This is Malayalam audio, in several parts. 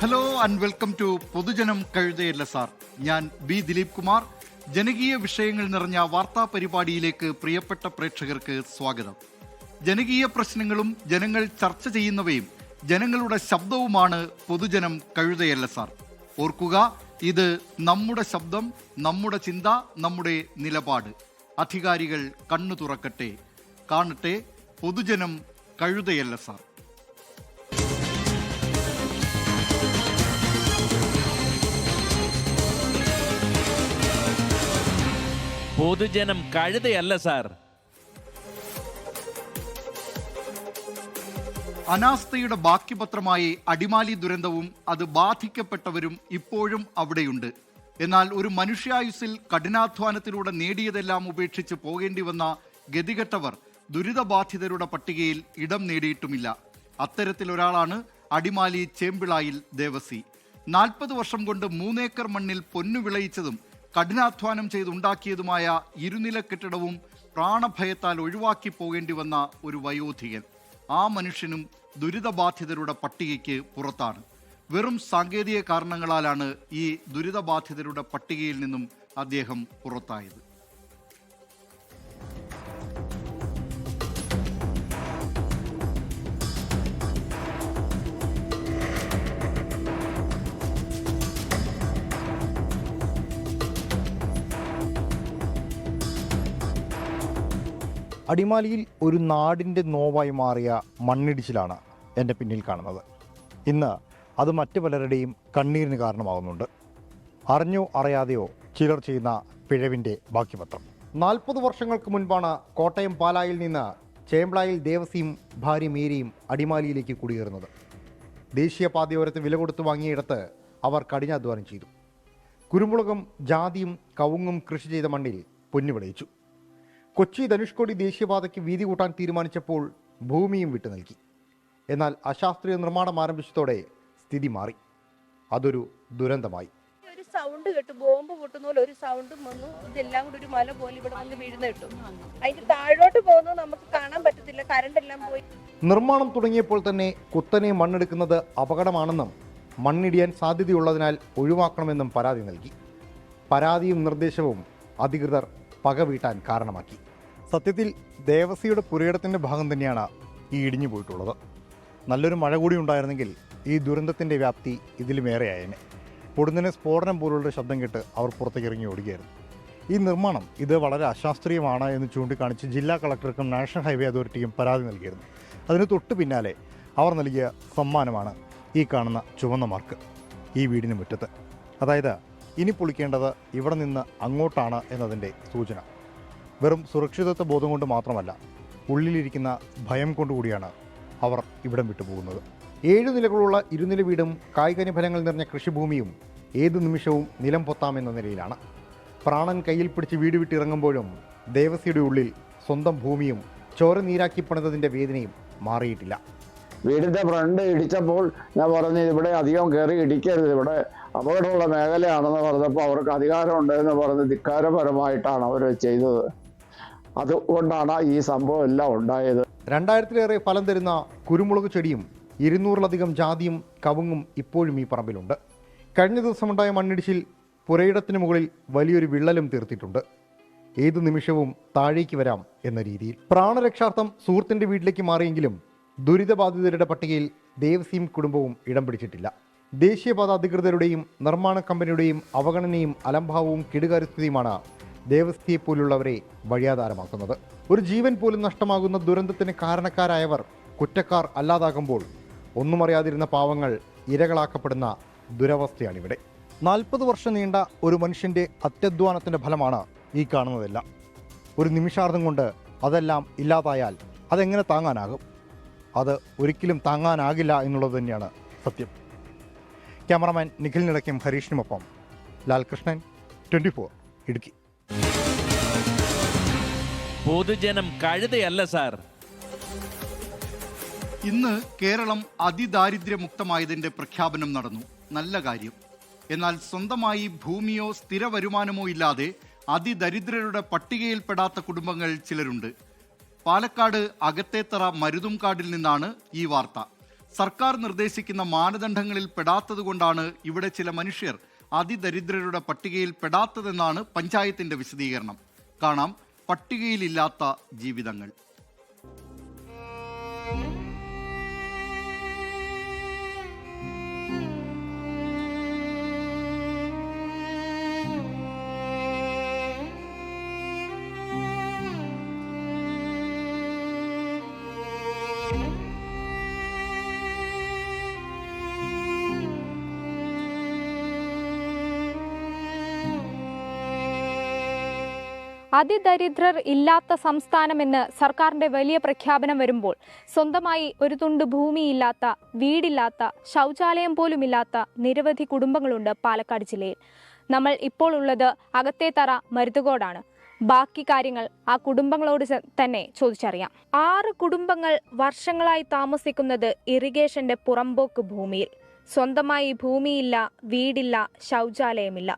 ഹലോ ആൻഡ് വെൽക്കം ടു പൊതുജനം കഴുതയല്ല സാർ. ഞാൻ ബി ദിലീപ് കുമാർ. ജനകീയ വിഷയങ്ങൾ നിറഞ്ഞ വാർത്താ പരിപാടിയിലേക്ക് പ്രിയപ്പെട്ട പ്രേക്ഷകർക്ക് സ്വാഗതം. ജനകീയ പ്രശ്നങ്ങളും ജനങ്ങൾ ചർച്ച ചെയ്യുന്നവയും ജനങ്ങളുടെ ശബ്ദവുമാണ് പൊതുജനം കഴുതയല്ല സാർ. ഓർക്കുക ഇത് നമ്മുടെ ശബ്ദം നമ്മുടെ ചിന്ത നമ്മുടെ നിലപാട്. അധികാരികൾ കണ്ണു തുറക്കട്ടെ. കാണട്ടെ പൊതുജനം കഴുതയല്ല സാർ. പൊതുജനം കഴുതയല്ല സാർ. അനാസ്ഥയുടെ ബാക്കിപത്രമായി അടിമാലി ദുരന്തവും അത് ബാധിക്കപ്പെട്ടവരും ഇപ്പോഴും അവിടെയുണ്ട്. എന്നാൽ ഒരു മനുഷ്യായുസിൽ കഠിനാധ്വാനത്തിലൂടെ നേടിയതെല്ലാം ഉപേക്ഷിച്ച് പോകേണ്ടി വന്ന ഗതികെട്ടവർ ദുരിതബാധിതരുടെ പട്ടികയിൽ ഇടം നേടിയിട്ടുമില്ല. അത്തരത്തിലൊരാളാണ് അടിമാലി ചേമ്പിളായിൽ ദേവസി. നാൽപ്പത് വർഷം കൊണ്ട് മൂന്നേക്കർ മണ്ണിൽ പൊന്നു വിളയിച്ചതും കഠിനാധ്വാനം ചെയ്തുണ്ടാക്കിയതുമായ ഇരുനില കെട്ടിടവും പ്രാണഭയത്താൽ ഒഴിവാക്കി പോകേണ്ടി വന്ന ഒരു വയോധികൻ. ആ മനുഷ്യനും ദുരിതബാധിതരുടെ പട്ടികയ്ക്ക് പുറത്താണ്. വെറും സാങ്കേതിക കാരണങ്ങളാലാണ് ഈ ദുരിതബാധിതരുടെ പട്ടികയിൽ നിന്നും അദ്ദേഹം പുറത്തായത്. അടിമാലിയിൽ ഒരു നാടിന്റെ നോവായി മാറിയ മണ്ണിടിച്ചിലാണ് എന്റെ പിന്നിൽ കാണുന്നത്. ഇന്ന് അത് മറ്റു പലരുടെയും കണ്ണീരിന് കാരണമാകുന്നുണ്ട്. അറിഞ്ഞോ അറിയാതെയോ ചിലർ ചെയ്യുന്ന പിഴവിന്റെ ബാക്കിപത്രം നാൽപ്പത് വർഷങ്ങൾക്ക് മുൻപാണ് കോട്ടയം പാലായിൽ നിന്ന് ചേമ്പ്ളായിൽ ദേവസിയും ഭാര്യ മേരിയും അടിമാലിയിലേക്ക് കുടിയേറുന്നത്. ദേശീയപാതയോരത്ത് വില കൊടുത്ത് വാങ്ങിയിടത്ത് അവർ കഠിനാധ്വാനം ചെയ്തു. കുരുമുളകും ജാതിയും കവുങ്ങും കൃഷി ചെയ്ത മണ്ണിൽ പൊന്നു വിളയിച്ചു കൊച്ചി ധനുഷ്കോടി ദേശീയപാതയ്ക്ക് വീതി കൂട്ടാൻ തീരുമാനിച്ചപ്പോൾ ഭൂമിയും വിട്ടു നൽകി. എന്നാൽ അശാസ്ത്രീയ നിർമ്മാണം ആരംഭിച്ചതോടെ സ്ഥിതി മാറി. അതൊരു ദുരന്തമായി. ഒരു സൗണ്ട് കേട്ടു. ബോംബ് പൊട്ടുന്ന പോലെ ഒരു സൗണ്ടും വന്നു. ഇതെല്ലാം കൂടി ഒരു മല പോലെ ഇവിടെ വന്ന് വീഴുന്ന കിട്ടും. അതിന്റെ താഴോട്ട് പോകുന്നത് നമുക്ക് കാണാൻ പറ്റത്തില്ല. കറണ്ട് എല്ലാം പോയി. നിർമ്മാണം തുടങ്ങിയപ്പോൾ തന്നെ കുത്തനെ മണ്ണെടുക്കുന്നത് അപകടമാണെന്നും മണ്ണിടിയാൻ സാധ്യതയുള്ളതിനാൽ ഒഴിവാക്കണമെന്നും പരാതി നൽകി. പരാതിയും നിർദ്ദേശവും അധികൃതർ പക വീട്ടാൻ കാരണമാക്കി. സത്യത്തിൽ ദേവസിയുടെ പുരയിടത്തിന്റെ ഭാഗം തന്നെയാണ് ഈ ഇടിഞ്ഞു പോയിട്ടുള്ളത്. നല്ലൊരു മഴ കൂടി ഉണ്ടായിരുന്നെങ്കിൽ ഈ ദുരന്തത്തിന്റെ വ്യാപ്തി ഇതിലുമേറെയായേനെ പൊടുന്നനെ സ്ഫോടനം പോലുള്ള ശബ്ദം കേട്ട് അവർ പുറത്തേക്ക് ഇറങ്ങി ഓടുകയായിരുന്നു. ഈ നിർമ്മാണം ഇത് വളരെ അശാസ്ത്രീയമാണ് എന്ന് ചൂണ്ടിക്കാണിച്ച് ജില്ലാ കളക്ടർക്കും നാഷണൽ ഹൈവേ അതോറിറ്റിയും പരാതി നൽകിയിരുന്നു. അതിന് തൊട്ടു പിന്നാലെ അവർ നൽകിയ സമ്മാനമാണ് ഈ കാണുന്ന ചുവന്ന മാർക്ക് ഈ വീടിന് മുറ്റത്ത്. അതായത് ഇനി പൊളിക്കേണ്ടത് ഇവിടെ നിന്ന് അങ്ങോട്ടാണ് എന്നതിന്റെ സൂചന. വെറും സുരക്ഷിതത്വ ബോധം കൊണ്ട് മാത്രമല്ല ഉള്ളിലിരിക്കുന്ന ഭയം കൊണ്ടുകൂടിയാണ് അവർ ഇവിടം വിട്ടുപോകുന്നത് ഏഴു നിലകളുള്ള ഇരുനില വീടും കായികനി ഫലങ്ങൾ നിറഞ്ഞ കൃഷിഭൂമിയും ഏത് നിമിഷവും നിലം പൊത്താമെന്ന നിലയിലാണ്. പ്രാണൻ കയ്യിൽ പിടിച്ച് വീട് വിട്ടിറങ്ങുമ്പോഴും ദേവസ്യയുടെ ഉള്ളിൽ സ്വന്തം ഭൂമിയും ചോര നീരാക്കി പണിതതിന്റെ വേദനയും മാറിയിട്ടില്ല. വീടിന്റെ ഫ്രണ്ട് ഇടിച്ചപ്പോൾ ഞാൻ പറഞ്ഞു ഇവിടെ അധികം കയറി ഇടിക്കരുത് ഇവിടെ അപകടമുള്ള മേഖലയാണെന്ന് പറഞ്ഞപ്പോൾ അവർക്ക് അധികാരമുണ്ട് എന്ന് പറഞ്ഞ് ധിക്കാരപരമായിട്ടാണ് അവർ ചെയ്തത്. അതുകൊണ്ടാണ് ഈ സംഭവം എല്ലാം ഉണ്ടായത്. രണ്ടായിരത്തിലേറെ ഫലം തരുന്ന കുരുമുളക് ചെടിയും ഇരുന്നൂറിലധികം ജാതിയും കവുങ്ങും ഇപ്പോഴും ഈ പറമ്പിലുണ്ട്. കഴിഞ്ഞ ദിവസമുണ്ടായ മണ്ണിടിച്ചിൽ പുരയിടത്തിന് മുകളിൽ വലിയൊരു വിള്ളലും തീർത്തിട്ടുണ്ട്. ഏതു നിമിഷവും താഴേക്ക് വരാം എന്ന രീതിയിൽ. പ്രാണരക്ഷാർത്ഥം സുഹൃത്തിന്റെ വീട്ടിലേക്ക് മാറിയെങ്കിലും ദുരിതബാധിതരുടെ പട്ടികയിൽ ദേവസിയും കുടുംബവും ഇടം പിടിച്ചിട്ടില്ല. ദേശീയപാത അധികൃതരുടെയും നിർമ്മാണ കമ്പനിയുടെയും അവഗണനയും അലംഭാവവും കെടുകാര്യസ്ഥിതിയുമാണ് ദേവസ്ഥയെ പോലുള്ളവരെ വഴിയാധാരമാക്കുന്നത്. ഒരു ജീവൻ പോലും നഷ്ടമാകുന്ന ദുരന്തത്തിന് കാരണക്കാരായവർ കുറ്റക്കാർ അല്ലാതാകുമ്പോൾ ഒന്നും അറിയാതിരുന്ന പാവങ്ങൾ ഇരകളാക്കപ്പെടുന്ന ദുരവസ്ഥയാണിവിടെ. നാൽപ്പത് വർഷം നീണ്ട ഒരു മനുഷ്യന്റെ അത്യധ്വാനത്തിന്റെ ഫലമാണ് ഈ കാണുന്നതെല്ലാം. ഒരു നിമിഷാർദ്ധം കൊണ്ട് അതെല്ലാം ഇല്ലാതായാൽ അതെങ്ങനെ താങ്ങാനാകും? അത് ഒരിക്കലും താങ്ങാനാകില്ല എന്നുള്ളത് തന്നെയാണ് സത്യം. ക്യാമറമാൻ നിഖിൽ നിളയ്ക്കും ഹരീഷിനുമൊപ്പം ലാൽകൃഷ്ണൻ ട്വന്റി ഫോർ ഇടുക്കി. പൊതുജനം കഴുതയല്ല സാർ. ഇന്ന് കേരളം അതിദാരിദ്ര്യമുക്തമായതിന്റെ പ്രഖ്യാപനം നടന്നു. നല്ല കാര്യം. എന്നാൽ സ്വന്തമായി ഭൂമിയോ സ്ഥിര വരുമാനമോ ഇല്ലാതെ അതിദരിദ്രരുടെ പട്ടികയിൽപ്പെടാത്ത കുടുംബങ്ങൾ ചിലരുണ്ട്. പാലക്കാട് അകത്തേത്തറ മരുതുംകാടിൽ നിന്നാണ് ഈ വാർത്ത. സർക്കാർ നിർദ്ദേശിക്കുന്ന മാനദണ്ഡങ്ങളിൽ പെടാത്തതുകൊണ്ടാണ് ഇവിടെ ചില മനുഷ്യർ അതിദരിദ്രരുടെ പട്ടികയിൽ പെടാത്തതെന്നാണ് പഞ്ചായത്തിന്റെ വിശദീകരണം. കാണാം പട്ടികയിലില്ലാത്ത ജീവിതങ്ങൾ. അതിദരിദ്രർ ഇല്ലാത്ത സംസ്ഥാനമെന്ന് സർക്കാരിന്റെ വലിയ പ്രഖ്യാപനം വരുമ്പോൾ സ്വന്തമായി ഒരു തുണ്ട് ഭൂമിയില്ലാത്ത വീടില്ലാത്ത ശൗചാലയം പോലുമില്ലാത്ത നിരവധി കുടുംബങ്ങളുണ്ട് പാലക്കാട് ജില്ലയിൽ. നമ്മൾ ഇപ്പോൾ ഉള്ളത് അകത്തേത്തറ മരുതുകോടാണ്. ബാക്കി കാര്യങ്ങൾ ആ കുടുംബങ്ങളോട് തന്നെ ചോദിച്ചറിയാം. ആറ് കുടുംബങ്ങൾ വർഷങ്ങളായി താമസിക്കുന്നത് ഇറിഗേഷന്റെ പുറമ്പോക്ക് ഭൂമിയിൽ. സ്വന്തമായി ഭൂമിയില്ല വീടില്ല ശൗചാലയമില്ല.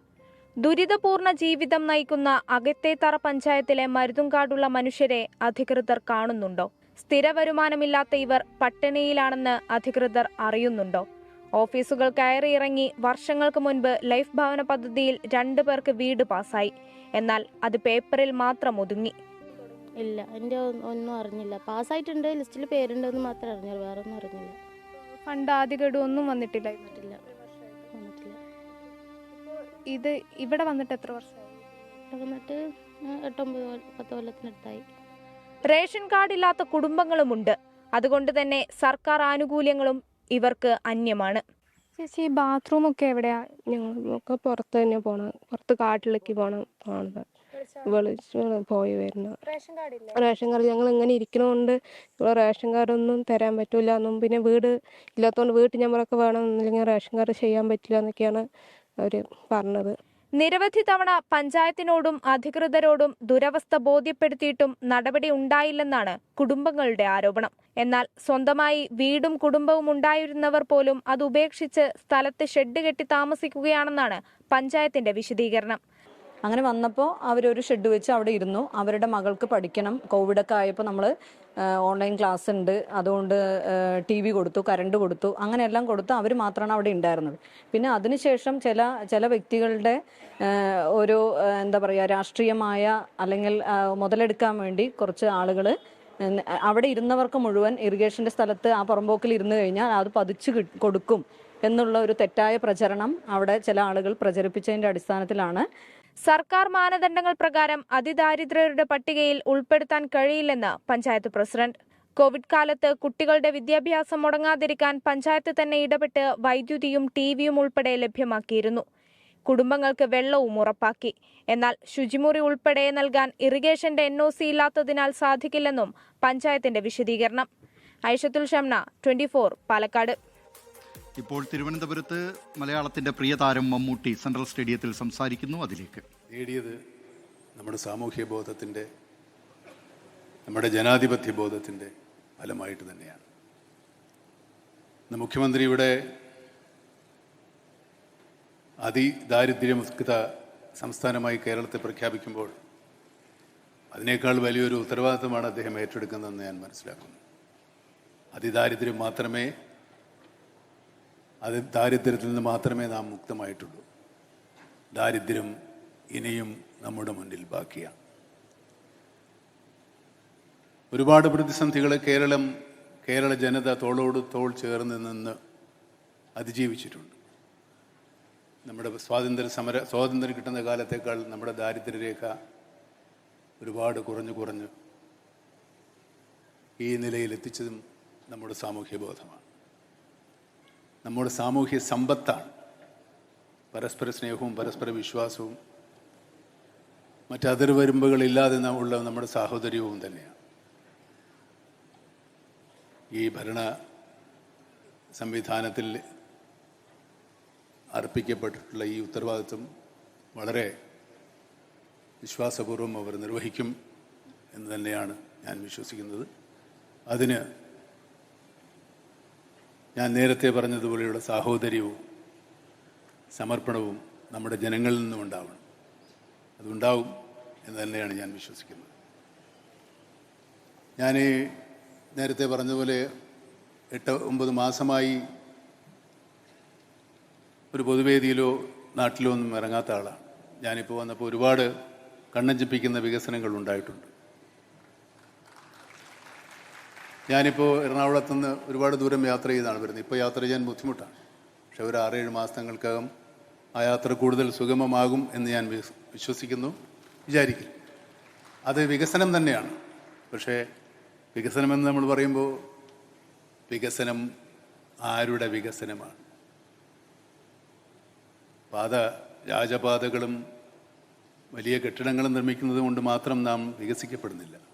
ദുരിതപൂർണ ജീവിതം നയിക്കുന്ന അകത്തേത്തറ പഞ്ചായത്തിലെ മരുതുംകാടുള്ള മനുഷ്യരെ അധികൃതർ കാണുന്നുണ്ടോ? സ്ഥിര വരുമാനമില്ലാത്ത ഇവർ പട്ടിണിയിലാണെന്ന് അധികൃതർ അറിയുന്നുണ്ടോ? ഓഫീസുകൾ കയറിയിറങ്ങി വർഷങ്ങൾക്ക് മുൻപ് ലൈഫ് ഭവന പദ്ധതിയിൽ രണ്ടു പേർക്ക് വീട് പാസായി. എന്നാൽ അത് പേപ്പറിൽ മാത്രം ഒതുങ്ങി. ഇല്ല എന്റെ ഒന്നും അറിഞ്ഞില്ല. പാസ്സായിട്ടുണ്ട് ലിസ്റ്റിൽ പേരുണ്ടെന്ന് മാത്രമേ അറിഞ്ഞുള്ളൂ വേറെ ഒന്നും അറിഞ്ഞില്ല. ഫണ്ട് ആദ്യ ഗഡു ഒന്നും വന്നിട്ടില്ല. ഇത് ഇവിടെ വന്നിട്ട് എത്ര വർഷമായി? ഇവിടെ വന്നിട്ട് ആ, എട്ടൊമ്പത് കൊല്ല- പത്ത് കൊല്ലത്തിനടുത്തായി. റേഷൻ കാർഡ് ഇല്ലാത്ത കുടുംബങ്ങളുമുണ്ട്. അതുകൊണ്ട് തന്നെ സർക്കാർ ആനുകൂല്യങ്ങളും ഇവർക്ക് അന്യമാണ്. ചേച്ചി ബാത്റൂം ഒക്കെ എവിടെയാ? ഞങ്ങളൊക്കെ പുറത്ത് തന്നെ പോണം. പുറത്ത് കാട്ടിലേക്ക് പോണം കാണുന്നത് വിളിച്ച് പോയി വരുന്നു റേഷൻ കാർഡ് ഇല്ല? റേഷൻ കാർഡ് ഞങ്ങൾ ഇങ്ങനെ ഇരിക്കണോണ്ട് ഇവിടെ റേഷൻ കാർഡൊന്നും തരാൻ പറ്റൂല. എന്നും പിന്നെ വീട് ഇല്ലാത്തതുകൊണ്ട് വീട്ടിൽ ഞമ്മളൊക്കെ വേണം. എന്നില്ലെങ്കിൽ റേഷൻ കാർഡ് ചെയ്യാൻ പറ്റില്ല എന്നൊക്കെയാണ് അവർ പറഞ്ഞത്. നിരവധി തവണ പഞ്ചായത്തിനോടും അധികൃതരോടും ദുരവസ്ഥ ബോധ്യപ്പെടുത്തിയിട്ടും നടപടി ഉണ്ടായില്ലെന്നാണ് കുടുംബങ്ങളുടെ ആരോപണം. എന്നാൽ സ്വന്തമായി വീടും കുടുംബവും ഉണ്ടായിരുന്നവർ പോലും അത് ഉപേക്ഷിച്ച് സ്ഥലത്ത് ഷെഡ് കെട്ടി താമസിക്കുകയാണെന്നാണ് പഞ്ചായത്തിന്റെ വിശദീകരണം. അങ്ങനെ വന്നപ്പോൾ അവരൊരു ഷെഡ് വെച്ച് അവിടെ ഇരുന്നു. അവരുടെ മകൾക്ക് പഠിക്കണം. കോവിഡൊക്കെ ആയപ്പോൾ നമ്മൾ ഓൺലൈൻ ക്ലാസ് ഉണ്ട്. അതുകൊണ്ട് ടി വി കൊടുത്തു കറണ്ട് കൊടുത്തു. അങ്ങനെയെല്ലാം കൊടുത്തു അവർ മാത്രമാണ് അവിടെ ഉണ്ടായിരുന്നത് പിന്നെ അതിനുശേഷം ചില ചില വ്യക്തികളുടെ ഒരു എന്താ പറയുക രാഷ്ട്രീയമായ അല്ലെങ്കിൽ മുതലെടുക്കാൻ വേണ്ടി കുറച്ച് ആളുകൾ അവിടെ ഇരുന്നവർക്ക് മുഴുവൻ ഇറിഗേഷന്റെ സ്ഥലത്ത് ആ പുറമ്പോക്കിൽ ഇരുന്ന് കഴിഞ്ഞാൽ അത് പതിച്ചു കൊടുക്കും എന്നുള്ള ഒരു തെറ്റായ പ്രചരണം അവിടെ ചില ആളുകൾ പ്രചരിപ്പിച്ചതിന്റെ അടിസ്ഥാനത്തിലാണ് സർക്കാർ മാനദണ്ഡങ്ങൾ പ്രകാരം അതിദാരിദ്ര്യരുടെ പട്ടികയിൽ ഉൾപ്പെടുത്താൻ കഴിയില്ലെന്ന് പഞ്ചായത്ത് പ്രസിഡന്റ്. കോവിഡ് കാലത്ത് കുട്ടികളുടെ വിദ്യാഭ്യാസം മുടങ്ങാതിരിക്കാൻ പഞ്ചായത്ത് തന്നെ ഇടപെട്ട് വൈദ്യുതിയും ടിവിയും ഉൾപ്പെടെ ലഭ്യമാക്കിയിരുന്നു. കുടുംബങ്ങൾക്ക് വെള്ളവും ഉറപ്പാക്കി. എന്നാൽ ശുചിമുറി ഉൾപ്പെടെ നൽകാൻ ഇറിഗേഷന്റെ എൻ ഒ സി ഇല്ലാത്തതിനാൽ സാധിക്കില്ലെന്നും പഞ്ചായത്തിന്റെ വിശദീകരണം. ഐഷത്തുൽ ഷംന ട്വന്റി പാലക്കാട്. ഇപ്പോൾ തിരുവനന്തപുരത്ത് മലയാളത്തിന്റെ പ്രിയ താരം മമ്മൂട്ടി സെൻട്രൽ സ്റ്റേഡിയത്തിൽ സംസാരിക്കുന്നു അതിലേക്ക്. നേടിയത് നമ്മുടെ സാമൂഹ്യ ബോധത്തിന്റെ നമ്മുടെ ജനാധിപത്യ ബോധത്തിന്റെ ഫലമായിട്ട് തന്നെയാണ്. ഇന്ന് മുഖ്യമന്ത്രി ഇവിടെ അതിദാരിദ്ര്യമുക്ത സംസ്ഥാനമായി കേരളത്തെ പ്രഖ്യാപിക്കുമ്പോൾ അതിനേക്കാൾ വലിയൊരു ഉത്തരവാദിത്തമാണ് അദ്ദേഹം ഏറ്റെടുക്കുന്നതെന്ന് ഞാൻ മനസ്സിലാക്കുന്നു. അതിദാരിദ്ര്യം മാത്രമേ അത് ദാരിദ്ര്യത്തിൽ നിന്ന് മാത്രമേ നാം മുക്തമായിട്ടുള്ളൂ. ദാരിദ്ര്യം ഇനിയും നമ്മുടെ മുന്നിൽ ബാക്കിയാണ് ഒരുപാട് പ്രതിസന്ധികളെ കേരളം കേരള ജനത തോളോട് തോൾ ചേർന്ന് നിന്ന് അതിജീവിച്ചിട്ടുണ്ട്. നമ്മുടെ സ്വാതന്ത്ര്യ സമര സ്വാതന്ത്ര്യം കിട്ടുന്ന കാലത്തേക്കാൾ നമ്മുടെ ദാരിദ്ര്യരേഖ ഒരുപാട് കുറഞ്ഞു കുറഞ്ഞു ഈ നിലയിൽ എത്തിച്ചതും നമ്മുടെ സാമൂഹ്യ ബോധമാണ് നമ്മുടെ സാമൂഹ്യ സമ്പത്താണ്. പരസ്പര സ്നേഹവും പരസ്പര വിശ്വാസവും. മറ്റതിർവരുമ്പുകളില്ലാതെ ഉള്ള നമ്മുടെ സാഹോദര്യവും തന്നെയാണ്. ഈ ഭരണ സംവിധാനത്തിൽ അർപ്പിക്കപ്പെട്ടിട്ടുള്ള ഈ ഉത്തരവാദിത്വം വളരെ വിശ്വാസപൂർവം അവർ നിർവഹിക്കും എന്ന് തന്നെയാണ് ഞാൻ വിശ്വസിക്കുന്നത്. അതിന് ഞാൻ നേരത്തെ പറഞ്ഞതുപോലെയുള്ള സാഹോദര്യവും സമർപ്പണവും നമ്മുടെ ജനങ്ങളിൽ നിന്നും ഉണ്ടാവണം. അതുണ്ടാവും എന്ന് തന്നെയാണ് ഞാൻ വിശ്വസിക്കുന്നത്. ഞാൻ നേരത്തെ പറഞ്ഞതുപോലെ എട്ട് ഒമ്പത് മാസമായി ഒരു പൊതുവേദിയിലോ നാട്ടിലോ ഒന്നും ഇറങ്ങാത്ത ആളാണ്. ഞാനിപ്പോൾ വന്നപ്പോൾ ഒരുപാട് കണ്ണഞ്ചിപ്പിക്കുന്ന വികസനങ്ങൾ ഉണ്ടായിട്ടുണ്ട്. ഞാനിപ്പോൾ എറണാകുളത്ത് നിന്ന് ഒരുപാട് ദൂരം യാത്ര ചെയ്താണ് വരുന്നത്. ഇപ്പോൾ യാത്ര ചെയ്യാൻ ബുദ്ധിമുട്ടാണ്. പക്ഷെ ഒരു ആറേഴ് മാസങ്ങൾക്കകം ആ യാത്ര കൂടുതൽ സുഗമമാകും എന്ന് ഞാൻ വിശ്വസിക്കുന്നു വിചാരിക്കുന്നു. അത് വികസനം തന്നെയാണ്. പക്ഷേ വികസനമെന്ന് നമ്മൾ പറയുമ്പോൾ വികസനം ആരുടെ വികസനമാണ്? പാത രാജപാതകളും വലിയ കെട്ടിടങ്ങളും നിർമ്മിക്കുന്നത് കൊണ്ട് മാത്രം നാം വികസിക്കപ്പെടുന്നില്ല.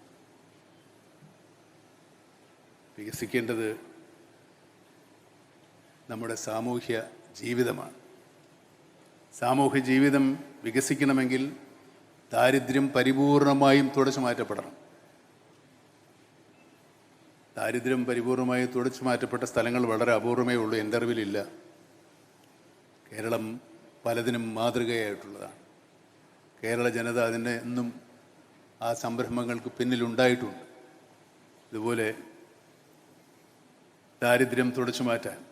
വികസിക്കേണ്ടത് നമ്മുടെ സാമൂഹ്യ ജീവിതമാണ്. സാമൂഹ്യ ജീവിതം വികസിക്കണമെങ്കിൽ ദാരിദ്ര്യം പരിപൂർണമായും തുടച്ചു മാറ്റപ്പെടണം. ദാരിദ്ര്യം പരിപൂർണമായും തുടച്ചു മാറ്റപ്പെട്ട സ്ഥലങ്ങൾ വളരെ അപൂർവമേ ഉള്ളൂ എന്റെ അറിവിലില്ല കേരളം പലതിനും മാതൃകയായിട്ടുള്ളതാണ്. കേരള ജനത അതിന്റെ എന്നും ആ സംരംഭങ്ങൾക്ക് പിന്നിലുണ്ടായിട്ടുണ്ട്. ഇതുപോലെ ദാരിദ്ര്യം തുടച്ചു മാറ്റാൻ.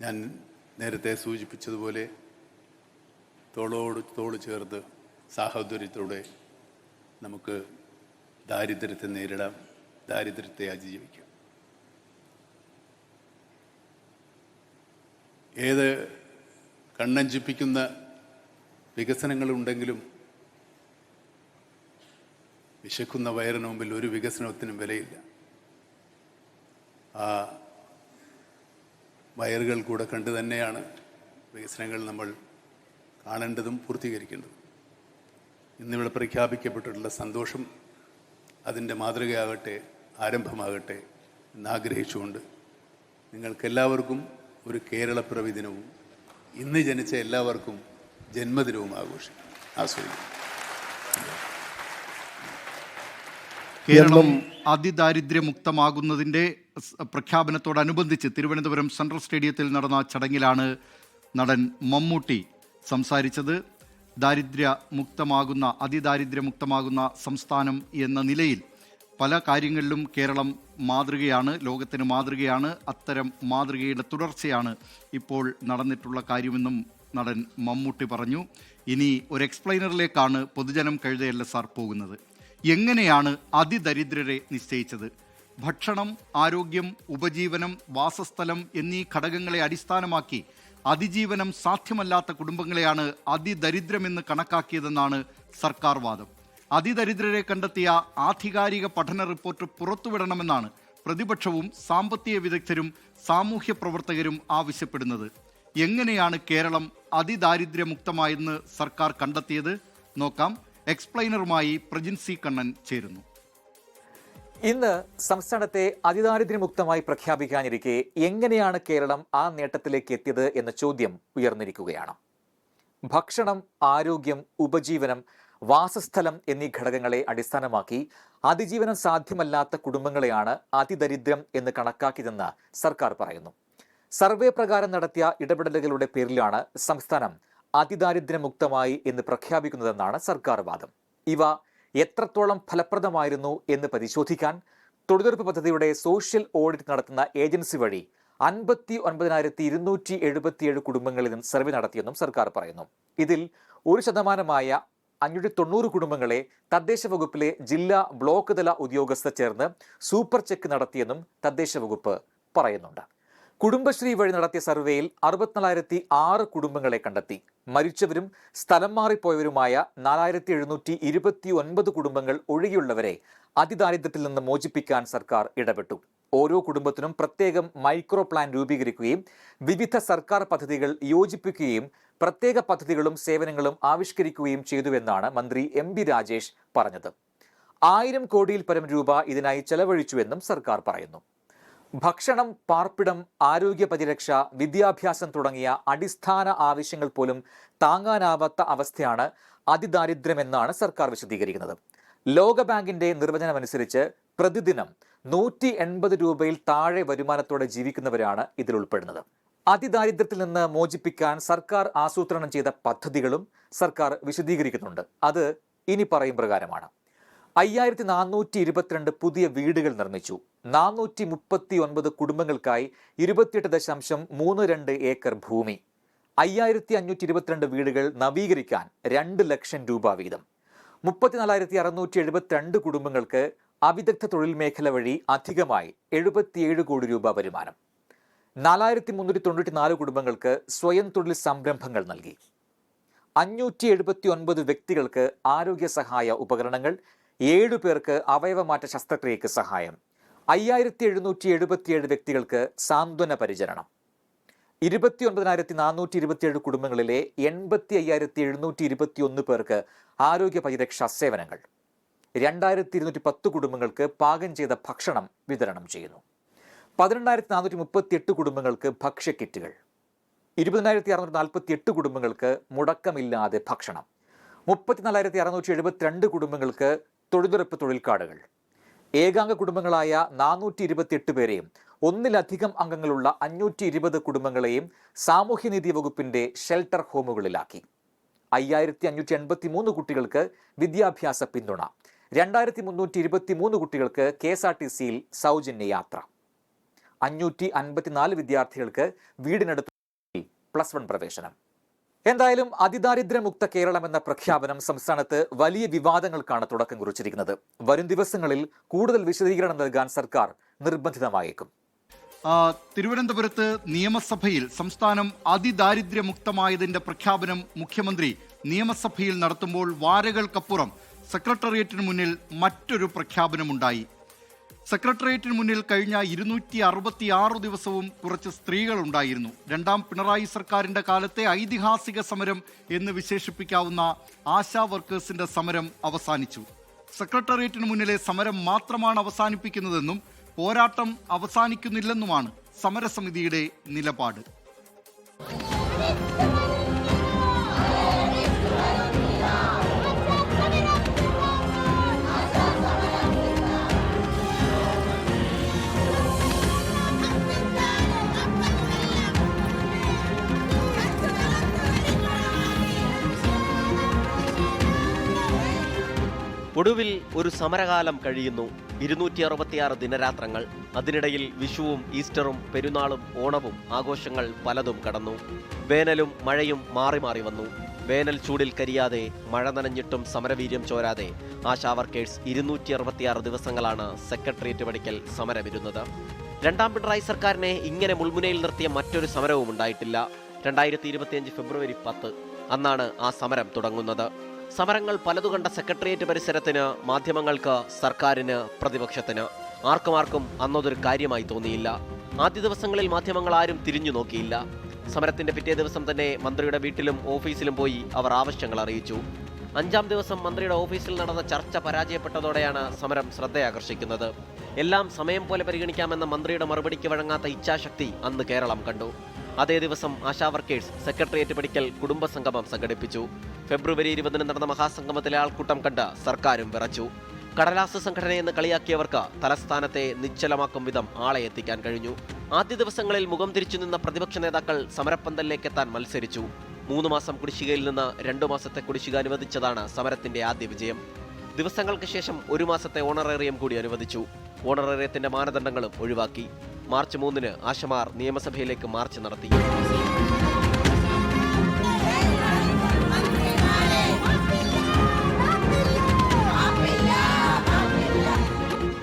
ഞാൻ നേരത്തെ സൂചിപ്പിച്ചതുപോലെ തോളോട് തോൾ ചേർത്ത് സാഹോദര്യത്തോടെ നമുക്ക് ദാരിദ്ര്യത്തെ നേരിടാം. ദാരിദ്ര്യത്തെ അതിജീവിക്കാം. ഏത് കണ്ണഞ്ചിപ്പിക്കുന്ന വികസനങ്ങളുണ്ടെങ്കിലും വിശക്കുന്ന വയറിന് മുമ്പിൽ ഒരു വികസനത്തിനും വിലയില്ല. ആ വയറുകൾ കൂടെ കണ്ടു തന്നെയാണ് വികസനങ്ങൾ നമ്മൾ കാണേണ്ടതും പൂർത്തീകരിക്കേണ്ടതും. ഇന്നിവിടെ പ്രഖ്യാപിക്കപ്പെട്ടിട്ടുള്ള സന്തോഷം അതിന്റെ മാതൃകയാകട്ടെ ആരംഭമാകട്ടെ എന്നാഗ്രഹിച്ചുകൊണ്ട് നിങ്ങൾക്കെല്ലാവർക്കും ഒരു കേരളപ്പിറവി ദിനവും ഇന്ന് ജനിച്ച എല്ലാവർക്കും ജന്മദിനവും ആഘോഷിക്കും. ആസ്വദിക്കും. കേരളം അതിദാരിദ്ര്യമുക്തമാകുന്നതിന്റെ പ്രഖ്യാപനത്തോടനുബന്ധിച്ച് തിരുവനന്തപുരം സെൻട്രൽ സ്റ്റേഡിയത്തിൽ നടന്ന ചടങ്ങിലാണ് നടൻ മമ്മൂട്ടി സംസാരിച്ചത്. ദാരിദ്ര്യ മുക്തമാകുന്ന അതിദാരിദ്ര്യമുക്തമാകുന്ന സംസ്ഥാനം എന്ന നിലയിൽ പല കാര്യങ്ങളിലും കേരളം മാതൃകയാണ് ലോകത്തിന് മാതൃകയാണ്. അത്തരം മാതൃകയുടെ തുടർച്ചയാണ് ഇപ്പോൾ നടന്നിട്ടുള്ള കാര്യമെന്നും നടൻ മമ്മൂട്ടി പറഞ്ഞു. ഇനി ഒരു എക്സ്പ്ലൈനറിലേക്കാണ് പൊതുജനം കഴുതയല്ല സാർ പോകുന്നത്. എങ്ങനെയാണ് അതിദരിദ്രരെ നിശ്ചയിച്ചത്? ഭക്ഷണം ആരോഗ്യം ഉപജീവനം വാസസ്ഥലം എന്നീ ഘടകങ്ങളെ അടിസ്ഥാനമാക്കി അതിജീവനം സാധ്യമല്ലാത്ത കുടുംബങ്ങളെയാണ് അതിദരിദ്രമെന്ന് കണക്കാക്കിയതെന്നാണ് സർക്കാർ വാദം. അതിദരിദ്രരെ കണ്ടെത്തിയ ആധികാരിക പഠന റിപ്പോർട്ട് പുറത്തുവിടണമെന്നാണ് പ്രതിപക്ഷവും സാമ്പത്തിക വിദഗ്ധരും സാമൂഹ്യ പ്രവർത്തകരും ആവശ്യപ്പെടുന്നത്. എങ്ങനെയാണ് കേരളം അതിദാരിദ്ര്യമുക്തമായെന്ന് സർക്കാർ കണ്ടെത്തിയത്? നോക്കാം. എക്സ്പ്ലെയിനറുമായി പ്രജിൻസി കണ്ണൻ ചേരുന്നു. ഇന്ന് സംസ്ഥാനത്തെ അതിദാരിദ്ര്യമുക്തമായി പ്രഖ്യാപിക്കാനിരിക്കെ എങ്ങനെയാണ് കേരളം ആ നേട്ടത്തിലേക്ക് എത്തിയത് എന്ന ചോദ്യം ഉയർന്നിരിക്കുകയാണ്. ഭക്ഷണം ആരോഗ്യം ഉപജീവനം വാസസ്ഥലം എന്നീ ഘടകങ്ങളെ അടിസ്ഥാനമാക്കി അതിജീവനം സാധ്യമല്ലാത്ത കുടുംബങ്ങളെയാണ് അതിദരിദ്രം എന്ന് കണക്കാക്കിയതെന്ന് സർക്കാർ പറയുന്നു. സർവേ പ്രകാരം നടത്തിയ ഇടപെടലുകളുടെ പേരിലാണ് സംസ്ഥാനം അതിദാരിദ്ര്യമുക്തമായി എന്ന് പ്രഖ്യാപിക്കുന്നതെന്നാണ് സർക്കാർ വാദം. ഇവ എത്രത്തോളം ഫലപ്രദമായിരുന്നു എന്ന് പരിശോധിക്കാൻ തൊഴിലുറപ്പ് പദ്ധതിയുടെ സോഷ്യൽ ഓഡിറ്റ് നടത്തുന്ന ഏജൻസി വഴി അൻപത്തി ഒൻപതിനായിരത്തി ഇരുന്നൂറ്റി എഴുപത്തിയേഴ് കുടുംബങ്ങളിൽ നിന്ന് സർവേ നടത്തിയെന്നും സർക്കാർ പറയുന്നു. ഇതിൽ ഒരു ശതമാനമായ അഞ്ഞൂറ്റി തൊണ്ണൂറ് കുടുംബങ്ങളെ തദ്ദേശ വകുപ്പിലെ ജില്ലാ ബ്ലോക്ക് തല ഉദ്യോഗസ്ഥർ ചേർന്ന് സൂപ്പർ ചെക്ക് നടത്തിയെന്നും തദ്ദേശ വകുപ്പ് പറയുന്നുണ്ട്. കുടുംബശ്രീ വഴി നടത്തിയ സർവേയിൽ അറുപത്തിനാലായിരത്തി ആറ് കുടുംബങ്ങളെ കണ്ടെത്തി. മരിച്ചവരും സ്ഥലം മാറിപ്പോയവരുമായ നാലായിരത്തി എഴുന്നൂറ്റി ഇരുപത്തി ഒൻപത് കുടുംബങ്ങൾ ഒഴികെയുള്ളവരെ അതിദാരിദ്ര്യത്തിൽ നിന്ന് മോചിപ്പിക്കാൻ സർക്കാർ ഇടപെട്ടു. ഓരോ കുടുംബത്തിനും പ്രത്യേകം മൈക്രോ പ്ലാൻ രൂപീകരിക്കുകയും വിവിധ സർക്കാർ പദ്ധതികൾ യോജിപ്പിക്കുകയും പ്രത്യേക പദ്ധതികളും സേവനങ്ങളും ആവിഷ്കരിക്കുകയും ചെയ്തുവെന്നാണ് മന്ത്രി എം ബി രാജേഷ് പറഞ്ഞത്. ആയിരം കോടിയിൽ പരം രൂപ ഇതിനായി ചെലവഴിച്ചുവെന്നും സർക്കാർ പറയുന്നു. ഭക്ഷണം പാർപ്പിടം ആരോഗ്യ പരിരക്ഷ വിദ്യാഭ്യാസം തുടങ്ങിയ അടിസ്ഥാന ആവശ്യങ്ങൾ പോലും താങ്ങാനാവാത്ത അവസ്ഥയാണ് അതിദാരിദ്ര്യമെന്നാണ് സർക്കാർ വിശദീകരിക്കുന്നത്. ലോകബാങ്കിന്റെ നിർവചനമനുസരിച്ച് പ്രതിദിനം നൂറ്റി എൺപത് രൂപയിൽ താഴെ വരുമാനത്തോടെ ജീവിക്കുന്നവരാണ് ഇതിൽ ഉൾപ്പെടുന്നത്. അതിദാരിദ്ര്യത്തിൽ നിന്ന് മോചിപ്പിക്കാൻ സർക്കാർ ആസൂത്രണം ചെയ്ത പദ്ധതികളും സർക്കാർ വിശദീകരിക്കുന്നുണ്ട്. അത് ഇനി പറയും പ്രകാരമാണ്. അയ്യായിരത്തി നാനൂറ്റി ഇരുപത്തിരണ്ട് പുതിയ വീടുകൾ നിർമ്മിച്ചു. നാനൂറ്റി മുപ്പത്തി ഒൻപത് കുടുംബങ്ങൾക്കായി ഇരുപത്തിയെട്ട് ദശാംശം മൂന്ന് രണ്ട് ഏക്കർ ഭൂമി. അയ്യായിരത്തി അഞ്ഞൂറ്റി ഇരുപത്തിരണ്ട് വീടുകൾ നവീകരിക്കാൻ രണ്ട് ലക്ഷം രൂപ വീതം. മുപ്പത്തിനാലായിരത്തി അറുന്നൂറ്റി എഴുപത്തിരണ്ട് കുടുംബങ്ങൾക്ക് അവിദഗ്ധ തൊഴിൽ മേഖല വഴി അധികമായി എഴുപത്തിയേഴ് കോടി രൂപ വരുമാനം. നാലായിരത്തി മുന്നൂറ്റി തൊണ്ണൂറ്റി നാല് കുടുംബങ്ങൾക്ക് സ്വയം തൊഴിൽ സംരംഭങ്ങൾ നൽകി. അഞ്ഞൂറ്റി എഴുപത്തി ഒൻപത് വ്യക്തികൾക്ക് ആരോഗ്യ സഹായ ഉപകരണങ്ങൾ ഏഴു പേർക്ക് അവയവമാറ്റ ശസ്ത്രക്രിയയ്ക്ക് സഹായം. അയ്യായിരത്തി എഴുന്നൂറ്റി എഴുപത്തിയേഴ് വ്യക്തികൾക്ക് സാന്ത്വന പരിചരണം. ഇരുപത്തി ഒൻപതിനായിരത്തി നാനൂറ്റി ഇരുപത്തിയേഴ് കുടുംബങ്ങളിലെ എൺപത്തി അയ്യായിരത്തി എഴുന്നൂറ്റി ഇരുപത്തി ഒന്ന് പേർക്ക് ആരോഗ്യ പരിരക്ഷാ സേവനങ്ങൾ. രണ്ടായിരത്തി ഇരുന്നൂറ്റി പത്ത് കുടുംബങ്ങൾക്ക് പാകം ചെയ്ത ഭക്ഷണം വിതരണം ചെയ്യുന്നു. പതിനെണ്ണായിരത്തി നാനൂറ്റി മുപ്പത്തി എട്ട് കുടുംബങ്ങൾക്ക് ഭക്ഷ്യ കിറ്റുകൾ. ഇരുപതിനായിരത്തി അറുന്നൂറ്റി നാൽപ്പത്തി എട്ട് കുടുംബങ്ങൾക്ക് മുടക്കമില്ലാതെ ഭക്ഷണം. മുപ്പത്തിനാലായിരത്തി അറുന്നൂറ്റി എഴുപത്തിരണ്ട് കുടുംബങ്ങൾക്ക് തൊഴിലുറപ്പ് തൊഴിൽ കാർഡുകൾ ഏകാംഗ കുടുംബങ്ങളായ നാനൂറ്റി ഇരുപത്തിയെട്ട് പേരെയും ഒന്നിലധികം അംഗങ്ങളുള്ള അഞ്ഞൂറ്റി ഇരുപത് കുടുംബങ്ങളെയും സാമൂഹ്യനീതി വകുപ്പിന്റെ ഷെൽട്ടർ ഹോമുകളിലാക്കി. അയ്യായിരത്തി അഞ്ഞൂറ്റി എൺപത്തി മൂന്ന് കുട്ടികൾക്ക് വിദ്യാഭ്യാസ പിന്തുണ. രണ്ടായിരത്തി മുന്നൂറ്റി ഇരുപത്തി മൂന്ന് കുട്ടികൾക്ക് കെ എസ് ആർ ടി സിയിൽ സൗജന്യ യാത്ര. അഞ്ഞൂറ്റി അൻപത്തിനാല് വിദ്യാർത്ഥികൾക്ക് വീടിനടുത്ത് പ്ലസ് വൺ പ്രവേശനം. എന്തായാലും അതിദാരിദ്ര്യമുക്ത കേരളം എന്ന പ്രഖ്യാപനം സംസ്ഥാനത്ത് വലിയ വിവാദങ്ങൾക്കാണ് തുടക്കം കുറിച്ചിരിക്കുന്നത്. വരും ദിവസങ്ങളിൽ കൂടുതൽ വിശദീകരണം നൽകാൻ സർക്കാർ നിർബന്ധിതമായേക്കും. തിരുവനന്തപുരത്ത് നിയമസഭയിൽ സംസ്ഥാനം അതിദാരിദ്ര്യമുക്തമായതിന്റെ പ്രഖ്യാപനം മുഖ്യമന്ത്രി നിയമസഭയിൽ നടത്തുമ്പോൾ വാരകൾക്കപ്പുറം സെക്രട്ടേറിയറ്റിന് മുന്നിൽ മറ്റൊരു പ്രഖ്യാപനമുണ്ടായി. സെക്രട്ടേറിയറ്റിന് മുന്നിൽ കഴിഞ്ഞ ഇരുന്നൂറ്റി അറുപത്തി ആറ് ദിവസവും കുറച്ച് സ്ത്രീകളുണ്ടായിരുന്നു. രണ്ടാം പിണറായി സർക്കാരിന്റെ കാലത്തെ ഐതിഹാസിക സമരം എന്ന് വിശേഷിപ്പിക്കാവുന്ന ആശാ വർക്കേഴ്സിന്റെ സമരം അവസാനിച്ചു. സെക്രട്ടേറിയറ്റിന് മുന്നിലെ സമരം മാത്രമാണ് അവസാനിപ്പിക്കുന്നതെന്നും പോരാട്ടം അവസാനിക്കുന്നില്ലെന്നുമാണ് സമരസമിതിയുടെ നിലപാട്. ഒടുവിൽ ഒരു സമരകാലം കഴിയുന്നു. ഇരുന്നൂറ്റി അറുപത്തിയാറ് ദിനരാത്രങ്ങൾ. അതിനിടയിൽ വിഷുവും ഈസ്റ്ററും പെരുന്നാളും ഓണവും ആഘോഷങ്ങൾ പലതും കടന്നു. വേനലും മഴയും മാറി മാറി വന്നു. വേനൽ ചൂടിൽ കരിയാതെ മഴ നനഞ്ഞിട്ടും സമരവീര്യം ചോരാതെ ആശാ വർക്കേഴ്സ് ഇരുന്നൂറ്റി അറുപത്തിയാറ് ദിവസങ്ങളാണ് സെക്രട്ടേറിയറ്റ് പഠിക്കൽ സമരമിരുന്നത്. രണ്ടാം പിണറായി സർക്കാരിനെ ഇങ്ങനെ മുൾമുനയിൽ നിർത്തിയ മറ്റൊരു സമരവും ഉണ്ടായിട്ടില്ല. രണ്ടായിരത്തി ഇരുപത്തിയഞ്ച് ഫെബ്രുവരി പത്ത്. അന്നാണ് ആ സമരം തുടങ്ങുന്നത്. സമരങ്ങൾ പലതു കണ്ട സെക്രട്ടേറിയറ്റ് പരിസരത്തിന് മാധ്യമങ്ങൾക്ക് സർക്കാരിന് പ്രതിപക്ഷത്തിന്. ആർക്കും ആർക്കും അന്നതൊരു കാര്യമായി തോന്നിയില്ല. ആദ്യ ദിവസങ്ങളിൽ മാധ്യമങ്ങൾ ആരും തിരിഞ്ഞു നോക്കിയില്ല. സമരത്തിന്റെ പിറ്റേ ദിവസം തന്നെ മന്ത്രിയുടെ വീട്ടിലും ഓഫീസിലും പോയി അവർ ആവശ്യങ്ങൾ അറിയിച്ചു. അഞ്ചാം ദിവസം മന്ത്രിയുടെ ഓഫീസിൽ നടന്ന ചർച്ച പരാജയപ്പെട്ടതോടെയാണ് സമരം ശ്രദ്ധയാകർഷിക്കുന്നത്. എല്ലാം സമയം പോലെ പരിഗണിക്കാമെന്ന മന്ത്രിയുടെ മറുപടിക്ക് വഴങ്ങാത്ത ഇച്ഛാശക്തി അന്ന് കേരളം കണ്ടു. അതേ ദിവസം ആശാ വർക്കേഴ്സ് സെക്രട്ടേറിയറ്റ് പഠിക്കൽ കുടുംബസംഗമം സംഘടിപ്പിച്ചു. ഫെബ്രുവരി ഇരുപതിന് നടന്ന മഹാസംഗമത്തിലെ ആൾക്കൂട്ടം കണ്ട് സർക്കാരും വിറച്ചു. കടലാസ് സംഘടനയെന്ന് കളിയാക്കിയവർക്ക് തലസ്ഥാനത്തെ നിശ്ചലമാക്കും വിധം ആളെ എത്തിക്കാൻ കഴിഞ്ഞു. ആദ്യ ദിവസങ്ങളിൽ മുഖം തിരിച്ചു നിന്ന പ്രതിപക്ഷ നേതാക്കൾ സമരപ്പന്തലിലേക്ക് എത്താൻ മത്സരിച്ചു. മൂന്ന് മാസം കുടിശ്ശികയിൽ നിന്ന് രണ്ടു മാസത്തെ കുടിശ്ശിക അനുവദിച്ചതാണ് സമരത്തിന്റെ ആദ്യ വിജയം. ദിവസങ്ങൾക്ക് ശേഷം ഒരു മാസത്തെ ഓണറേറിയം കൂടി അനുവദിച്ചു. ഓണറേറിയത്തിന്റെ മാനദണ്ഡങ്ങളും ഒഴിവാക്കി. മാർച്ച് മൂന്നിന് ആശമാർ നിയമസഭയിലേക്ക് മാർച്ച് നടത്തി.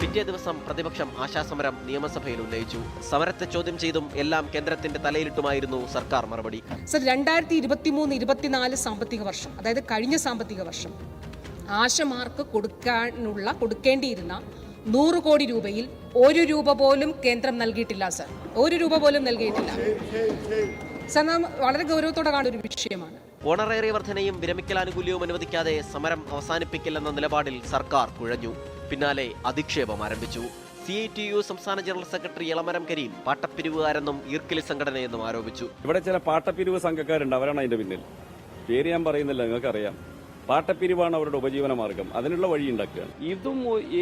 പിറ്റേ ദിവസം പ്രതിപക്ഷം ആശാസമരം നിയമസഭയിൽ ഉന്നയിച്ചു. സമരത്തെ ചോദ്യം ചെയ്തും എല്ലാം കേന്ദ്രത്തിന്റെ തലയിലിട്ടുമായിരുന്നു സർക്കാർ മറുപടി. സർ രണ്ടായിരത്തി ഇരുപത്തി മൂന്ന് ഇരുപത്തിനാല് സാമ്പത്തിക വർഷം അതായത് കഴിഞ്ഞ സാമ്പത്തിക വർഷം ആശമാർക്ക് കൊടുക്കാനുള്ള കൊടുക്കേണ്ടിയിരുന്ന നൂറ് കോടി രൂപയിൽ ഒരു രൂപ പോലും കേന്ദ്രം നൽകിയിട്ടില്ല സർ. ഒരു രൂപ പോലും നൽകിയിട്ടില്ല. സർ നാം വളരെ ഗൗരവത്തോടെ കാണുന്ന ഒരു വിഷയമാണ്. ഓണറേറിയ വർധനയും വിരമിക്കൽ ആനുകൂല്യവും അനുവദിക്കാതെ സമരം അവസാനിപ്പിക്കില്ലെന്ന നിലപാടിൽ സർക്കാർ കുഴഞ്ഞു. പിന്നാലെ അധിക്ഷേപം ആരംഭിച്ചു. സി ഐ ടി യു സംസ്ഥാന ജനറൽ സെക്രട്ടറി ഇളമരം കരീം പാട്ടപ്പിരിവുകാരെന്നും ഈർക്കിലി സംഘടനയെന്നും ആരോപിച്ചു. ഇവിടെ ചില പാട്ടപ്പിരിവ് സംഘക്കാരുണ്ട് അവരാണ് അതിന്റെ പിന്നിൽ. പേര് ഞാൻ പറയുന്നില്ല നിങ്ങൾക്കറിയാം. പാട്ടപ്പിരിവാണ് അവരുടെ ഉപജീവന മാർഗം. അതിനുള്ള വഴി ഉണ്ടാക്കുകയാണ്. ഇതും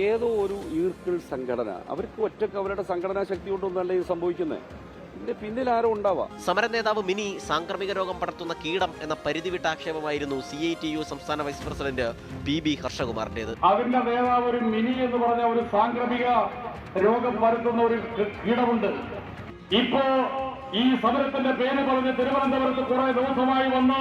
ഏതോ ഒരു ഈർക്കിൾ സംഘടന. അവർക്ക് ഒറ്റയ്ക്ക് അവരുടെ സംഘടനാ ശക്തി കൊണ്ടൊന്നല്ല ഇത് സംഭവിക്കുന്നത് ഇതിന്റെ പിന്നിൽ ആരോ ഉണ്ടാവാം. സമര നേതാവ് മിനി സാംക്രമിക രോഗം പടർത്തുന്ന കീടം എന്ന പരിധിവിട്ട ആക്ഷേപമായിരുന്നു സി ഐ ടി യു സംസ്ഥാന വൈസ് പ്രസിഡന്റ് പി ബി ഹർഷകുമാറിന്റേത്. അതിന്റെ നേതാവ് ഒരു മിനി എന്ന് പറഞ്ഞ ഒരു സാംക്രമിക രോഗം പരത്തുന്ന ഒരു കീടമുണ്ട്. ഇപ്പോ ഈ സമരത്തിന്റെ പേര് പറഞ്ഞ് തിരുവനന്തപുരത്ത് കുറെ ദിവസമായി വന്ന്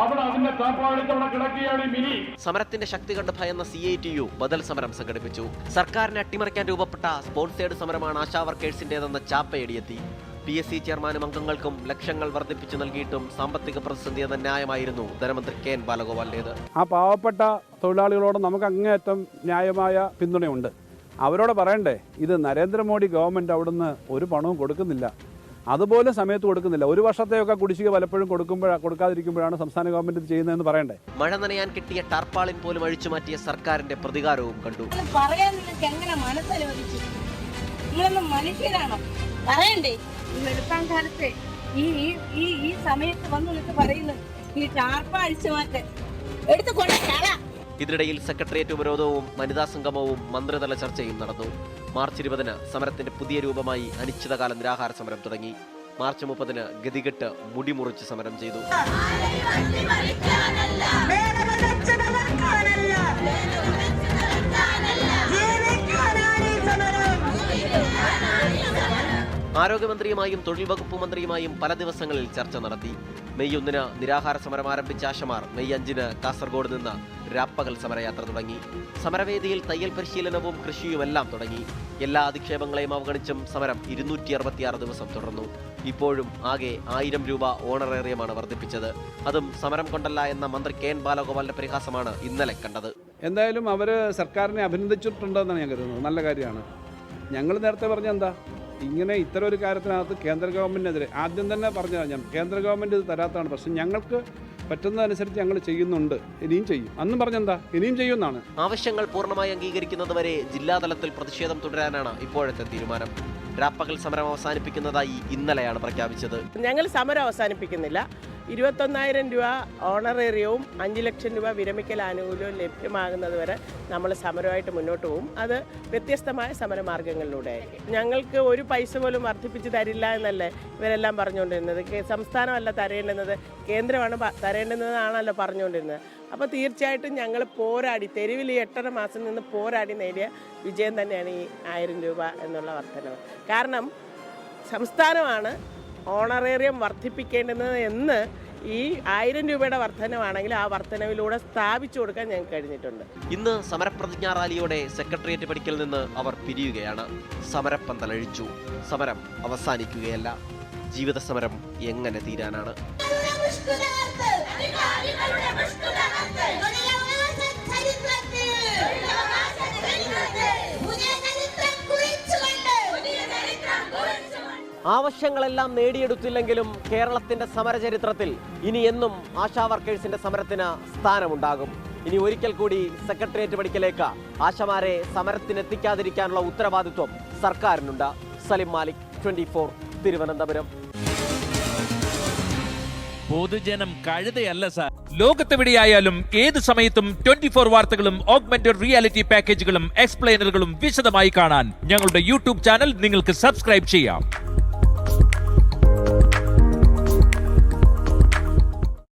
അവിടെ അതിന്റെ ചാപ്പാടിത്തവിടെ കിടക്കുകയാണ് ഈ മിനി. സമരത്തിന്റെ ശക്തി കണ്ട് ഭയന്ന സി ഐ ടി യു ബദൽ സമരം സംഘടിപ്പിച്ചു. സർക്കാരിനെ അട്ടിമറിക്കാൻ രൂപപ്പെട്ട സ്പോൺസേഡ് സമരമാണ് ആശാ വർക്കേഴ്സിന്റേതെന്ന ചാപ്പയടിയെത്തി. പി എസ് സി ചെയർമാനും അംഗങ്ങൾക്കും ലക്ഷങ്ങൾ വർദ്ധിപ്പിച്ചു നൽകിയിട്ടും സാമ്പത്തിക പ്രതിസന്ധി എന്ന ന്യായമായിരുന്നു. ധനമന്ത്രി കെ എൻ ബാലഗോപാലിന്റേത് ആ പാവപ്പെട്ട തൊഴിലാളികളോട് നമുക്ക് അങ്ങേയറ്റം ന്യായമായ പിന്തുണയുണ്ട്. അവരോട് പറയണ്ടേ ഇത് നരേന്ദ്രമോദി ഗവൺമെന്റ് അവിടുന്ന് ഒരു പണവും കൊടുക്കുന്നില്ല. അതുപോലെ സമയത്ത് കൊടുക്കുന്നില്ല. ഒരു വർഷത്തെയൊക്കെ കുടിശ്ശിക പലപ്പോഴും കൊടുക്കുമ്പോഴാണ് കൊടുക്കാതിരിക്കുമ്പോഴാണ് സംസ്ഥാന ഗവൺമെന്റ് ഇത് ചെയ്യുന്നതെന്ന് പറയണ്ടേ? മഴ നനയാൻ കിട്ടിയ ടാർപ്പാളിൻ പോലും അഴിച്ചു മാറ്റിയ സർക്കാരിന്റെ പ്രതികാരവും കണ്ടു. പറയാൻ നിങ്ങൾക്ക് എങ്ങനെ മനസ്സനുവദിച്ചു? നിങ്ങളൊന്നും മനുഷ്യരാണോ? പറയണ്ടേ? ഈ വെളുപ്പാൻ കാലത്തെ ഈ ഈ ഈ ഈ സമയത്ത് വന്ന് നിങ്ങൾക്ക് പറയുന്നു ഈ ടാർപ്പ അഴിച്ചു മാറ്റാൻ. എടുത്തു കൊണ്ട് കള. ഇതിനിടയിൽ സെക്രട്ടേറിയറ്റ് ഉപരോധവും വനിതാ സംഗമവും മന്ത്രിതല ചർച്ചയും നടന്നു. മാർച്ച് ഇരുപതിന് സമരത്തിന്റെ പുതിയ രൂപമായി അനിശ്ചിതകാല നിരാഹാര സമരം തുടങ്ങി. മാർച്ച് മുപ്പതിന് ഗതികെട്ട് മുടിമുറിച്ച് സമരം ചെയ്തു. ആരോഗ്യമന്ത്രിയുമായും തൊഴിൽ വകുപ്പ് മന്ത്രിയുമായും പല ദിവസങ്ങളിൽ ചർച്ച നടത്തി. മെയ് ഒന്നിന് നിരാഹാര സമരം ആരംഭിച്ച ആശമാർ മെയ് അഞ്ചിന് കാസർഗോഡ് നിന്ന് രാപ്പകൽ സമരയാത്ര തുടങ്ങി. സമരവേദിയിൽ തയ്യൽ പരിശീലനവും കൃഷിയുമെല്ലാം തുടങ്ങി. എല്ലാ അധിക്ഷേപങ്ങളെയും അവഗണിച്ചും സമരം ഇരുന്നൂറ്റി അറുപത്തിയാറ് ദിവസം തുടർന്നു. ഇപ്പോഴും ആകെ ആയിരം രൂപ ഓണറേറിയമാണ് വർദ്ധിപ്പിച്ചത്. അതും സമരം കൊണ്ടല്ല എന്ന മന്ത്രി കെ എൻ ബാലഗോപാലിന്റെ പരിഹാസമാണ് ഇന്നലെ കണ്ടത്. എന്തായാലും അവർ സർക്കാരിനെ അഭിനന്ദിച്ചിട്ടുണ്ടെന്നാണ് ഞാൻ കരുതുന്നത്. നല്ല കാര്യമാണ്. ഞങ്ങൾ നേരത്തെ പറഞ്ഞ എന്താ? ഇങ്ങനെ ഇത്തരം ഒരു കാര്യത്തിനകത്ത് കേന്ദ്ര ഗവൺമെന്റിനെതിരെ ആദ്യം തന്നെ പറഞ്ഞതാണ് ഞാൻ കേന്ദ്ര ഗവൺമെന്റ് ഇത് തരാത്തതാണ്. പക്ഷെ ഞങ്ങൾക്ക് പറ്റുന്നതനുസരിച്ച് ഞങ്ങൾ ചെയ്യുന്നുണ്ട്. ഇനിയും ചെയ്യും. അന്നും പറഞ്ഞെന്താ? ഇനിയും ചെയ്യുമെന്നാണ്. ആവശ്യങ്ങൾ പൂർണമായി അംഗീകരിക്കുന്നതുവരെ ജില്ലാതലത്തിൽ പ്രതിഷേധം തുടരാനാണ് ഇപ്പോഴത്തെ തീരുമാനം. രാപ്പകൽ സമരം അവസാനിപ്പിക്കുന്നതായി ഇന്നലെയാണ് പ്രഖ്യാപിച്ചത്. ഞങ്ങൾ സമരം അവസാനിപ്പിക്കുന്നില്ല. ഇരുപത്തൊന്നായിരം രൂപ ഓണറേറിയവും അഞ്ച് ലക്ഷം രൂപ വിരമിക്കൽ ആനുകൂല്യവും ലഭ്യമാകുന്നത് വരെ നമ്മൾ സമരമായിട്ട് മുന്നോട്ട് പോകും. അത് വ്യത്യസ്തമായ സമരമാർഗങ്ങളിലൂടെ ഞങ്ങൾക്ക് ഒരു പൈസ പോലും വർദ്ധിപ്പിച്ച് തരില്ല എന്നല്ലേ ഇവരെല്ലാം പറഞ്ഞുകൊണ്ടിരുന്നത്. സംസ്ഥാനമല്ല തരേണ്ടുന്നത്. കേന്ദ്രമാണ് തരേണ്ടുന്നതാണല്ലോ പറഞ്ഞുകൊണ്ടിരുന്നത്. അപ്പോൾ തീർച്ചയായിട്ടും ഞങ്ങൾ പോരാടി തെരുവിൽ ഈ എട്ടര മാസം നിന്ന് പോരാടി നേടിയ വിജയം തന്നെയാണ് ഈ ആയിരം രൂപ എന്നുള്ള വർധനവ്. കാരണം സംസ്ഥാനമാണ് ഓണറേറിയം വർദ്ധിപ്പിക്കേണ്ടുന്നത് എന്ന് ഈ ആയിരം രൂപയുടെ വർധനവാണെങ്കിൽ ആ വർധനവിലൂടെ സ്ഥാപിച്ചു കൊടുക്കാൻ ഞങ്ങൾക്ക് കഴിഞ്ഞിട്ടുണ്ട്. ഇന്ന് സമരപ്രതിജ്ഞാ റാലിയോടെ സെക്രട്ടേറിയറ്റ് പടിക്കൽ നിന്ന് അവർ പിരിയുകയാണ്. സമരപ്പന്തലഴിച്ചു സമരം അവസാനിക്കുകയല്ല. ജീവിത സമരം എങ്ങനെ തീരാനാണ്? ആവശ്യങ്ങളെല്ലാം നേടിയെടുത്തില്ലെങ്കിലും കേരളത്തിന്റെ സമരചരിത്രത്തിൽ ഇനി എന്നും ആശാ വർക്കേഴ്സിന്റെ സമരത്തിന് സ്ഥാനമുണ്ടാകും. ഇനി ഒരിക്കൽ കൂടി സെക്രട്ടേറിയറ്റ് പടിക്കലേക്ക് ആശമാരെ സമരത്തിനെത്തിക്കാതിരിക്കാനുള്ള ഉത്തരവാദിത്വം സർക്കാരിനുണ്ട്. സലിം മാലിക് ട്വന്റി തിരുവനന്തപുരം. പൊതുജനം കഴുതയല്ല സാർ. ലോകത്തെവിടെയായാലും ഏത് സമയത്തും ട്വന്റി ഫോർ വാർത്തകളും ഓഗ്മെന്റഡ് റിയാലിറ്റി പാക്കേജുകളും എക്സ്പ്ലെയിനറുകളും വിശദമായി കാണാൻ ഞങ്ങളുടെ യൂട്യൂബ് ചാനൽ നിങ്ങൾക്ക് സബ്സ്ക്രൈബ് ചെയ്യാം.